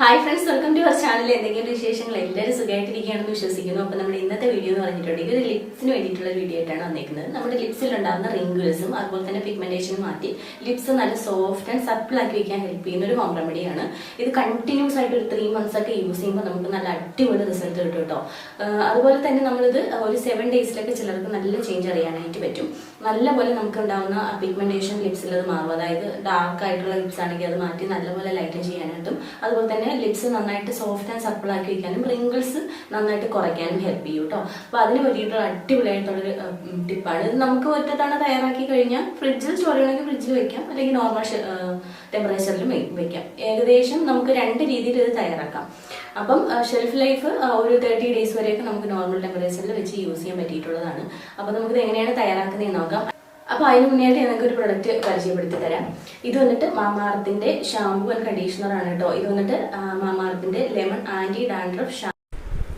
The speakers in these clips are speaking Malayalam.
Hi friends welcome to our channel എന്തെങ്കിലും വിശേഷങ്ങൾ? എല്ലാവരും സുഖമായിട്ടിരിക്കുകയാണെന്ന് വിശ്വസിക്കുന്നു. അപ്പോൾ നമ്മുടെ ഇന്നത്തെ വീഡിയോ എന്ന് പറഞ്ഞിട്ടുണ്ടെങ്കിൽ ഒരു ലിപ്സിന് വേണ്ടിയിട്ടുള്ള വീഡിയോ ആയിട്ടാണ് വന്നേക്കുന്നത്. നമ്മുടെ ലിപ്സിൽ ഉണ്ടാകുന്ന റിങ്കിൾസും അതുപോലെ തന്നെ പിഗ്മെന്റേഷനും മാറ്റി ലിപ്സ് നല്ല സോഫ്റ്റ് ആൻഡ് സപ്പിൾ ആക്കി വയ്ക്കാൻ ഹെൽപ്പ് ചെയ്യുന്ന ഒരു ഹോം റെമഡിയാണ് ഇത് കണ്ടിന്യൂസ് ആയിട്ട് ഒരു ത്രീ മന്ത്സ് ഒക്കെ യൂസ് ചെയ്യുമ്പോൾ നമുക്ക് നല്ല അടിപൊളി റിസൾട്ട് കിട്ടും കേട്ടോ. അതുപോലെ തന്നെ നമ്മളിത് ഒരു സെവൻ ഡേയ്സിലൊക്കെ ചിലർക്ക് നല്ല ചേഞ്ച് അറിയാനായിട്ട് പറ്റും. നല്ലപോലെ നമുക്ക് ഉണ്ടാകുന്ന പിഗ്മെന്റേഷൻ ലിപ്സിൽ അത് മാറും. അതായത് ഡാർക്ക് ആയിട്ടുള്ള ലിപ്സ് ആണെങ്കിൽ അത് മാറ്റി നല്ലപോലെ ലൈറ്റൻ ചെയ്യാനായിട്ടും അതുപോലെ തന്നെ ലിപ്സ് നന്നായിട്ട് സോഫ്റ്റ് ആൻഡ് സപ്പിൾ ആക്കി വയ്ക്കാനും റിങ്കിൾസ് നന്നായിട്ട് കുറയ്ക്കാനും ഹെൽപ്പ് ചെയ്യും കേട്ടോ അപ്പൊ അതിന് വേണ്ടിയിട്ടുള്ള അടിപൊളിയായിട്ടുള്ളൊരു ടിപ്പാണ് ഇത് നമുക്ക് ഒറ്റത്തവണ തയ്യാറാക്കി കഴിഞ്ഞാൽ ഫ്രിഡ്ജിൽ സ്റ്റോർ ചെയ്യണമെങ്കിൽ ഫ്രിഡ്ജിൽ വെക്കാം. അല്ലെങ്കിൽ നോർമൽ ടെമ്പറേച്ചറിലും വെക്കാം. ഏകദേശം നമുക്ക് രണ്ട് രീതിയിൽ ഇത് തയ്യാറാക്കാം. അപ്പം ഷെൽഫ് ലൈഫ് ഒരു തേർട്ടി ഡേയ്സ് വരെയൊക്കെ നമുക്ക് നോർമൽ ടെമ്പറേച്ചറിൽ വെച്ച് യൂസ് ചെയ്യാൻ പറ്റിയിട്ടുള്ളതാണ്. അപ്പോൾ ഇത് എങ്ങനെയാണ് തയ്യാറാക്കുന്നതെന്ന് നോക്കാം. അപ്പോൾ അതിന് മുന്നേയായിട്ട് ഞങ്ങൾക്ക് ഒരു പ്രൊഡക്റ്റ് പരിചയപ്പെടുത്തി തരാം. ഇത് വന്നിട്ട് മാമാർത്തിന്റെ ഷാമ്പു ആൻഡ് കണ്ടീഷണർ ആണ് കേട്ടോ. ഇത് വന്നിട്ട് മാമാർത്തിന്റെ ലെമൺ ആന്റി ഡാൻഡ്രഫ്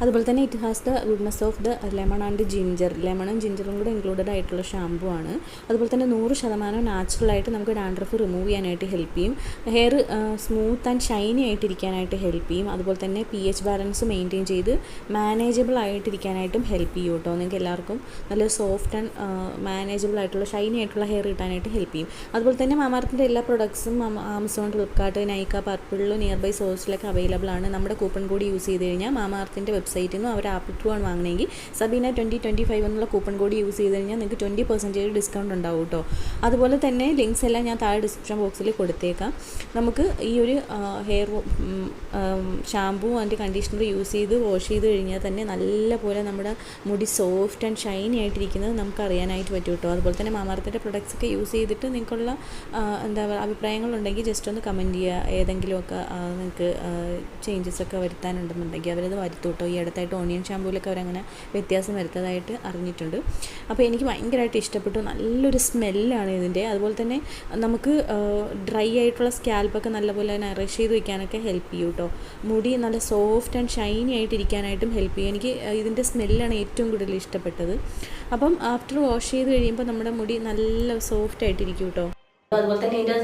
അതുപോലെ തന്നെ it has the goodness of the lemon and ginger ലെമണും ജിഞ്ചറും കൂടെ ഇൻക്ലൂഡഡ് ആയിട്ടുള്ള ഷാമ്പു ആണ്. അതുപോലെ തന്നെ നൂറ് ശതമാനം നാച്ചുറലായിട്ട് നമുക്ക് ഡാൻഡ്രഫ് റിമൂവ് ചെയ്യാനായിട്ട് ഹെൽപ്പ് ചെയ്യും. ഹെയർ സ്മൂത്ത് ആൻഡ് ഷൈനി ആയിട്ടിരിക്കാനായിട്ട് ഹെൽപ്പ് ചെയ്യും. അതുപോലെ തന്നെ പി എച്ച് ബാലൻസ് മെയിന്റെയിൻ ചെയ്ത് മാനേജബിൾ ആയിട്ടിരിക്കാനായിട്ടും ഹെൽപ്പ് ചെയ്യും കേട്ടോ. നിങ്ങൾക്ക് എല്ലാവർക്കും നല്ല സോഫ്റ്റ് ആൻഡ് മാനേജബിൾ ആയിട്ടുള്ള ഷൈനി ആയിട്ടുള്ള ഹെയർ കിട്ടാനായിട്ട് ഹെൽപ്പ് ചെയ്യും. അതുപോലെ തന്നെ മാമാർത്തിന്റെ എല്ലാ പ്രൊഡക്ട്സും ആമസോൺ ഫ്ലിപ്കാർട്ട് നൈക്ക പർപ്പിളിലും നിയർ ബൈ സോഴ്സിലൊക്കെ അവൈലബിൾ ആണ്. നമ്മുടെ കൂപ്പൺ കൂടി യൂസ് ചെയ്ത് കഴിഞ്ഞാൽ മാമാർത്തിന്റെ വെബ്സൈറ്റിൽ നിന്നും അവർ ആപ്പ് ടു ആണ് വാങ്ങണമെങ്കിൽ സബീന ട്വന്റി ട്വന്റി ഫൈവ് എന്നുള്ള കൂപ്പൺ കോഡ് യൂസ് ചെയ്ത് കഴിഞ്ഞാൽ നിങ്ങൾക്ക് ട്വന്റി പെർസെന്റേജ് ഡിസ്കൗണ്ട് ഉണ്ടാവും കേട്ടോ അതുപോലെ തന്നെ ലിങ്ക്സ് എല്ലാം ഞാൻ താഴെ ഡിസ്ക്രിപ്ഷൻ ബോക്സിൽ കൊടുത്തേക്കാം. നമുക്ക് ഈ ഒരു hair shampoo and conditioner use ചെയ്ത് വാഷ് ചെയ്ത് കഴിഞ്ഞാൽ തന്നെ നല്ലപോലെ നമ്മുടെ മുടി സോഫ്റ്റ് ആൻഡ് ഷൈനി ആയിട്ടിരിക്കുന്നത് നമുക്ക് അറിയാനായിട്ട് പറ്റും കേട്ടോ അതുപോലെ തന്നെ മാമാർത്തിന്റെ പ്രൊഡക്ട്സ് ഒക്കെ യൂസ് ചെയ്തിട്ട് നിങ്ങൾക്കുള്ള എന്താ പറയുക അഭിപ്രായങ്ങളുണ്ടെങ്കിൽ ജസ്റ്റ് ഒന്ന് കമന്റ് ചെയ്യുക. ഏതെങ്കിലുമൊക്കെ നിങ്ങൾക്ക് ചേഞ്ചസ് ഒക്കെ വരുത്താനുണ്ടെന്നുണ്ടെങ്കിൽ അവരത് വരുത്തും കേട്ടോ ഈ അടുത്തായിട്ട് ഓണിയൻ ഷാമ്പൂലൊക്കെ അവരങ്ങനെ വ്യത്യാസം വരുത്തതായിട്ട് അറിഞ്ഞിട്ടുണ്ട്. അപ്പോൾ എനിക്ക് ഭയങ്കരമായിട്ട് ഇഷ്ടപ്പെട്ടു. നല്ലൊരു സ്മെല്ലാണ് ഇതിന്റെ. അതുപോലെ തന്നെ നമുക്ക് ഡ്രൈ ആയിട്ടുള്ള സ്കാൽപ്പൊക്കെ നല്ലപോലെ നറിഷ് ചെയ്ത് വയ്ക്കാനൊക്കെ ഹെൽപ്പ് ചെയ്യും കേട്ടോ. മുടി നല്ല സോഫ്റ്റ് ആൻഡ് ഷൈനി ആയിട്ട് ഇരിക്കാനായിട്ടും ഹെൽപ്പ് ചെയ്യും. എനിക്ക് ഇതിന്റെ സ്മെല്ലാണ് ഏറ്റവും കൂടുതൽ ഇഷ്ടപ്പെട്ടത്. അപ്പം ആഫ്റ്റർ വാഷ് ചെയ്ത് കഴിയുമ്പോൾ നമ്മുടെ മുടി നല്ല സോഫ്റ്റ് ആയിട്ടിരിക്കും കേട്ടോ. അതുപോലെ തന്നെ അതിന്റെ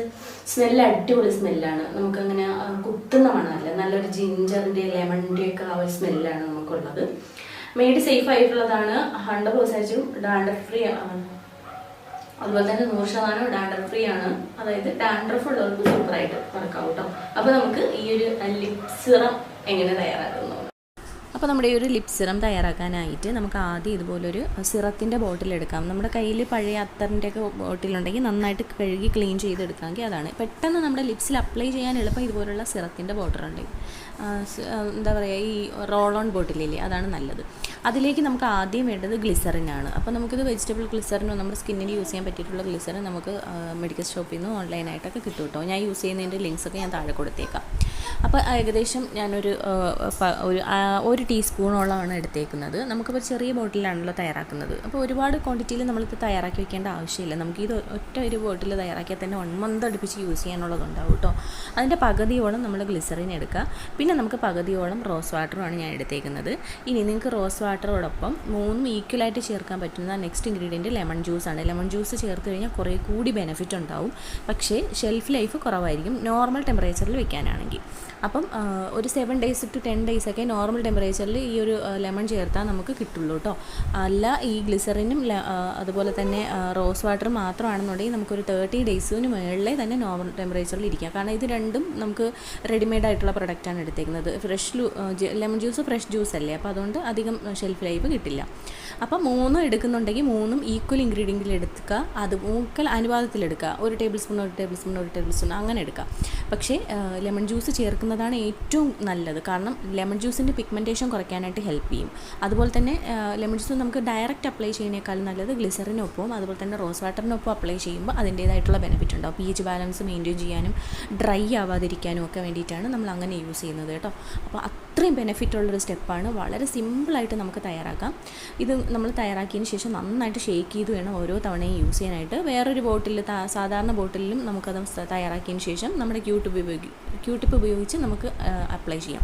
സ്മെല്ല് അടിപൊളി സ്മെല്ലാണ് നമുക്കങ്ങനെ അങ്ങനെ കുത്തുന്ന മണമല്ല. നല്ലൊരു ജിഞ്ചറിന്റെ ലെമണിന്റെ ഒക്കെ ആ ഒരു സ്മെല്ലാണ് നമുക്കുള്ളത്. മെയ്ഡ് സേഫ് ആയിട്ടുള്ളതാണ്. ഹൺഡ്രഡ് പെർസെന്റും ഡാൻഡർ ഫ്രീ ആണ്. അതുപോലെ തന്നെ നൂറ് ശതമാനം ഡാൻഡർ ഫ്രീ ആണ്. അതായത് ഡാൻഡ്രഫ് ഉള്ളവർക്ക് സൂപ്പറായിട്ട് കേട്ടോ അപ്പൊ നമുക്ക് ഈ ഒരു ലിപ് സിറം എങ്ങനെ തയ്യാറാക്കുന്നു? അപ്പോൾ നമ്മുടെ ഈ ഒരു ലിപ് സിറം തയ്യാറാക്കാനായിട്ട് നമുക്ക് ആദ്യം ഇതുപോലൊരു സിറത്തിന്റെ ബോട്ടിൽ എടുക്കാം. നമ്മുടെ കയ്യിൽ പഴയ അത്തറിന്റെ ഒക്കെ ബോട്ടിലുണ്ടെങ്കിൽ നന്നായിട്ട് കഴുകി ക്ലീൻ ചെയ്തെടുക്കാമെങ്കിൽ അതാണ്. പെട്ടെന്ന് നമ്മുടെ ലിപ്സിൽ അപ്ലൈ ചെയ്യാൻ എളുപ്പം ഇതുപോലുള്ള സിറത്തിന്റെ ബോട്ടിലുണ്ടെങ്കിൽ എന്താ പറയുക ഈ റോൾ ഓൺ ബോട്ടിലില്ലേ അതാണ് നല്ലത്. അതിലേക്ക് നമുക്ക് ആദ്യം വേണ്ടത് ഗ്ലിസറിനാണ് അപ്പോൾ നമുക്കിത് വെജിറ്റബിൾ ഗ്ലിസറിനോ നമ്മുടെ സ്കിന്നിന് യൂസ് ചെയ്യാൻ പറ്റിയിട്ടുള്ള ഗ്ലിസറിൻ നമുക്ക് മെഡിക്കൽ ഷോപ്പിൽ നിന്ന് ഓൺലൈനായിട്ടൊക്കെ കിട്ടും കേട്ടോ. ഞാൻ യൂസ് ചെയ്യുന്നതിന്റെ ലിങ്ക്സൊക്കെ ഞാൻ താഴെ കൊടുത്തേക്കാം. അപ്പോൾ ഏകദേശം ഞാനൊരു ഒരു ഒരു ടീസ്പൂണോളമാണ് എടുത്തേക്കുന്നത്. നമുക്കിപ്പോൾ ചെറിയ ബോട്ടിലാണല്ലോ തയ്യാറാക്കുന്നത്. അപ്പോൾ ഒരുപാട് ക്വാണ്ടിറ്റിയിൽ നമ്മളിത് തയ്യാറാക്കി വെക്കേണ്ട ആവശ്യമില്ല. നമുക്ക് ഇത് ഒറ്റ ഒരു ബോട്ടിൽ തയ്യാറാക്കിയാൽ തന്നെ വൺ മന്ത് അടുപ്പിച്ച് യൂസ് ചെയ്യാനുള്ളതുണ്ടാവും കേട്ടോ. അതിന്റെ പകുതിയോളം നമ്മൾ ഗ്ലിസറിൻ എടുക്കുക. പിന്നെ നമുക്ക് പകുതിയോളം റോസ് വാട്ടറുമാണ് ഞാൻ എടുത്തേക്കുന്നത്. ഇനി നിങ്ങൾക്ക് റോസ് വാട്ടറോടൊപ്പം മൂന്നും ഈക്വലായിട്ട് ചേർക്കാൻ പറ്റുന്ന നെക്സ്റ്റ് ഇൻഗ്രീഡിയന്റ് ലെമൺ ജ്യൂസാണ് ലെമൺ ജ്യൂസ് ചേർത്ത് കഴിഞ്ഞാൽ കുറേ കൂടി ബെനിഫിറ്റ് ഉണ്ടാവും. പക്ഷേ ഷെൽഫ് ലൈഫ് കുറവായിരിക്കും. നോർമൽ ടെമ്പറേച്ചറിൽ വെക്കാനാണെങ്കിൽ. അപ്പം ഒരു seven days to ten days ഒക്കെ നോർമൽ ടെമ്പറേച്ചറിൽ ഈ ഒരു ലെമൺ ചേർത്താൽ നമുക്ക് കിട്ടുള്ളൂ കേട്ടോ അല്ല ഈ ഗ്ലിസറിനും അതുപോലെ തന്നെ റോസ് വാട്ടർ മാത്രമാണെന്നുണ്ടെങ്കിൽ നമുക്കൊരു തേർട്ടി ഡേയ്സിന് മുകളിലേ തന്നെ നോർമൽ ടെമ്പറേച്ചറിൽ ഇരിക്കാം. കാരണം ഇത് രണ്ടും നമുക്ക് റെഡിമെയ്ഡ് ആയിട്ടുള്ള പ്രൊഡക്റ്റാണ് എടുത്തേക്കുന്നത്. Fresh lemon juice fresh juice അല്ലേ? അപ്പോൾ അതുകൊണ്ട് അധികം ഷെൽഫ് ലൈഫ് കിട്ടില്ല. അപ്പോൾ മൂന്നും എടുക്കുന്നുണ്ടെങ്കിൽ മൂന്നും ഈക്വൽ ഇൻഗ്രീഡിയന്റിൽ എടുക്കുക. അത് മൂക്കൽ അനുപാതത്തിലെടുക്കുക ഒരു ടേബിൾ സ്പൂൺ ഒരു ടേബിൾ സ്പൂൺ ഒരു ടേബിൾ സ്പൂൺ അങ്ങനെ എടുക്കുക. പക്ഷേ ലെമൺ ജ്യൂസ് ചേർക്കുന്നതാണ് ഏറ്റവും നല്ലത്. കാരണം ലെമൺ ജ്യൂസിന്റെ പിഗ്മെന്റേഷൻ കുറയ്ക്കാനായിട്ട് ഹെൽപ്പ് ചെയ്യും. അതുപോലെ തന്നെ ലെമൺ ജ്യൂസ് നമുക്ക് ഡയറക്റ്റ് അപ്ലൈ ചെയ്യുന്നതിനേക്കാൾ നല്ലത് ഗ്ലിസറിനൊപ്പം അതുപോലെ തന്നെ റോസ് വാട്ടറിനൊപ്പം അപ്ലൈ ചെയ്യുമ്പോൾ അതിന്റേതായിട്ടുള്ള ബെനിഫിറ്റ് ഉണ്ടാവും. പി എച്ച് ബാലൻസ് മെയിന്റെയിൻ ചെയ്യാനും ഡ്രൈ ആവാതിരിക്കാനും ഒക്കെ വേണ്ടിയിട്ടാണ് നമ്മൾ അങ്ങനെ യൂസ് ചെയ്യുന്നത് കേട്ടോ. അപ്പോൾ അത്രയും ബെനിഫിറ്റ് ഉള്ളൊരു സ്റ്റെപ്പാണ്. വളരെ സിമ്പിളായിട്ട് നമുക്ക് തയ്യാറാക്കാം. ഇത് നമ്മൾ തയ്യാറാക്കിയതിന് ശേഷം നന്നായിട്ട് ഷേക്ക് ചെയ്ത് വേണം ഓരോ തവണയും യൂസ് ചെയ്യാനായിട്ട്. വേറൊരു ബോട്ടിൽ സാധാരണ ബോട്ടിലും നമുക്കത് തയ്യാറാക്കിയതിന് ശേഷം നമ്മുടെ ക്യൂട്ടിപ്പ് ഉപയോഗിക്കും ക്യൂട്ടിപ്പ് ഉപയോഗിച്ച് നമുക്ക് അപ്ലൈ ചെയ്യാം.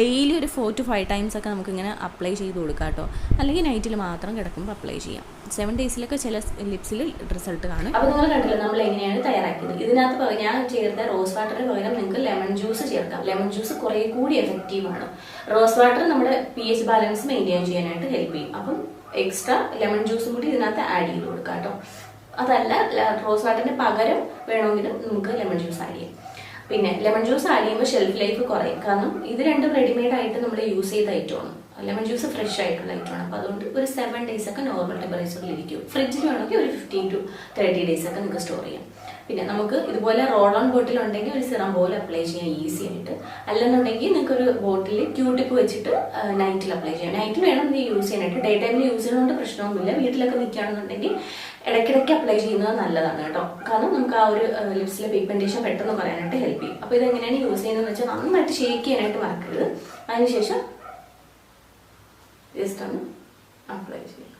ഡെയിലി ഒരു ഫോർ ടു ഫൈവ് ടൈംസ് ഒക്കെ നമുക്കിങ്ങനെ അപ്ലൈ ചെയ്ത് കൊടുക്കാം കേട്ടോ. അല്ലെങ്കിൽ നൈറ്റിൽ മാത്രം കിടക്കുമ്പോൾ അപ്ലൈ ചെയ്യാം. സെവൻ ഡേയ്സിലൊക്കെ ചില ലിപ്സിൽ റിസൾട്ട് കാണും. അപ്പോൾ നിങ്ങൾ കണ്ടില്ല നമ്മൾ എങ്ങനെയാണ് തയ്യാറാക്കിയത്? ഇതിനകത്ത് ഞാൻ ചേർത്ത റോസ് വാട്ടറിന് പകരം നിങ്ങൾക്ക് ലെമൺ ജ്യൂസ് ചേർക്കാം. ലെമൺ ജ്യൂസ് കുറേ കൂടി എഫക്റ്റീവ് ആണ്. റോസ് വാട്ടർ നമ്മുടെ പി എച്ച് ബാലൻസ് മെയിന്റെയിൻ ചെയ്യാനായിട്ട് ഹെൽപ്പ് ചെയ്യും. അപ്പം എക്സ്ട്രാ ലെമൺ ജ്യൂസും കൂടി ഇതിനകത്ത് ആഡ് ചെയ്ത് കൊടുക്കാം കേട്ടോ. അതല്ല റോസ് വാട്ടറിന് പകരം വേണമെങ്കിൽ നമുക്ക് ലെമൺ ജ്യൂസ് ആഡ് ചെയ്യാം. പിന്നെ ലെമൺ ജ്യൂസ് ആഡ് ചെയ്യുമ്പോൾ ഷെൽഫ് ലൈഫ് കുറയും. കാരണം ഇത് രണ്ടും റെഡിമെയ്ഡ് ആയിട്ട് നമ്മൾ യൂസ് ചെയ്ത ഐറ്റമാണ് ലെമൺ ജ്യൂസ് ഫ്രഷ് ആയിട്ടുള്ള ഐറ്റമാണ് അപ്പോൾ അതുകൊണ്ട് ഒരു സെവൻ ഡേയ്സ് ഒക്കെ നോർമൽ ടെമ്പറേച്ചറിൽ ഇരിക്കും. ഫ്രിഡ്ജിൽ വേണമെങ്കിൽ ഒരു ഫിഫ്റ്റീൻ ടു തേർട്ടി ഡേയ്സ് ഒക്കെ നിങ്ങൾക്ക് സ്റ്റോർ ചെയ്യാം. പിന്നെ നമുക്ക് ഇതുപോലെ റോൾ ഓൺ ബോട്ടിൽ ഉണ്ടെങ്കിൽ ഒരു സിറം പോലെ അപ്ലൈ ചെയ്യാം ഈസി ആയിട്ട്. അല്ലെന്നുണ്ടെങ്കിൽ നിങ്ങൾക്ക് ഒരു ബോട്ടിൽ ക്യൂട്ടിപ്പ് വെച്ചിട്ട് നൈറ്റിൽ അപ്ലൈ ചെയ്യാം. നൈറ്റിൽ വേണം ഇത് യൂസ് ചെയ്യാനായിട്ട്. ഡേ ടൈമിൽ യൂസ് ചെയ്യുന്നതുകൊണ്ട് പ്രശ്നമൊന്നുമില്ല. വീട്ടിലൊക്കെ നിൽക്കുകയാണെന്നുണ്ടെങ്കിൽ ഇടയ്ക്കിടയ്ക്ക് അപ്ലൈ ചെയ്യുന്നത് നല്ലതാണ് കേട്ടോ. കാരണം നമുക്ക് ആ ഒരു ലിപ്സിലെ പിഗ്മെന്റേഷൻ പെട്ടെന്ന് പറയാനായിട്ട് ഹെൽപ്പ് ചെയ്യും. അപ്പോൾ ഇത് എങ്ങനെയാണ് യൂസ് ചെയ്യുന്നതെന്ന് വെച്ചാൽ നന്നായിട്ട് ഷേക്ക് ചെയ്യാനായിട്ട് മറക്കരുത്. അതിനുശേഷം ജസ്റ്റ് ഒന്ന് അപ്ലൈ ചെയ്യാം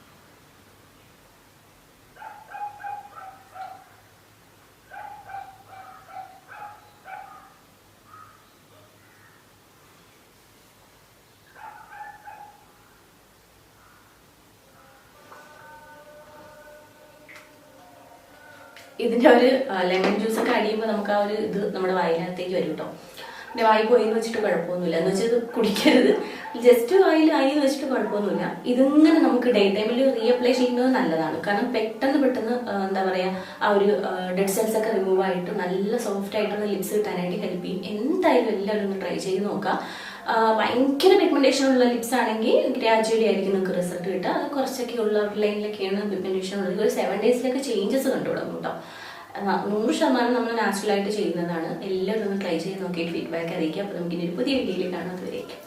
ഇതിന്റെ ഒരു ലെമൺ ജ്യൂസ് ഒക്കെ അടിയുമ്പോൾ നമുക്ക് ആ ഒരു ഇത് നമ്മുടെ വായിനകത്തേക്ക് വരും കേട്ടോ പിന്നെ വായി പോയി എന്ന് വെച്ചിട്ട് കുഴപ്പമൊന്നുമില്ല. എന്ന് വെച്ചാൽ കുടിക്കരുത്. ജസ്റ്റ് വായിൽ ആയി എന്ന് വെച്ചിട്ട് കുഴപ്പമൊന്നുമില്ല. ഇതിങ്ങനെ നമുക്ക് ഡേ ടൈമിൽ റീഅപ്ലൈ ചെയ്യുന്നത് നല്ലതാണ്. കാരണം പെട്ടെന്ന് പെട്ടെന്ന് എന്താ പറയുക ആ ഒരു ഡെഡ് സെൽസ് ഒക്കെ റിമൂവ് ആയിട്ട് നല്ല സോഫ്റ്റ് ആയിട്ടുള്ള ലിപ്സ് കിട്ടാനായിട്ട് ഹെൽപ്പ് ചെയ്യും. എന്തായാലും എല്ലാവരും ഒന്ന് ട്രൈ ചെയ്ത് നോക്കാം. ആ, ഭയങ്കര പിഗ്മെന്റേഷൻ ഉള്ള ലിപ്സ് ആണെങ്കിൽ ഗ്രാജുവലി ആയിരിക്കും നിങ്ങൾക്ക് റിസൾട്ട് കിട്ടുക. അത് കുറച്ചൊക്കെ ഉള്ള ലൈനിലൊക്കെയാണ് പിഗ്മെന്റേഷൻ ഉള്ളത്. ഒരു സെവൻ ഡേയ്സിലൊക്കെ ചേഞ്ചസ് കണ്ടു തുടങ്ങും കേട്ടോ. നൂറ് ശതമാനം നമ്മൾ നാച്ചുറലായിട്ട് ചെയ്യുന്നതാണ്. എല്ലാവരും ഒന്ന് ട്രൈ ചെയ്ത് നോക്കിയിട്ട് ഫീഡ്ബാക്ക് അറിയിക്കുക. അപ്പോൾ നമുക്ക് ഇനി ഒരു പുതിയ വീഡിയോയിൽ കാണാം. അതുവരേക്കും.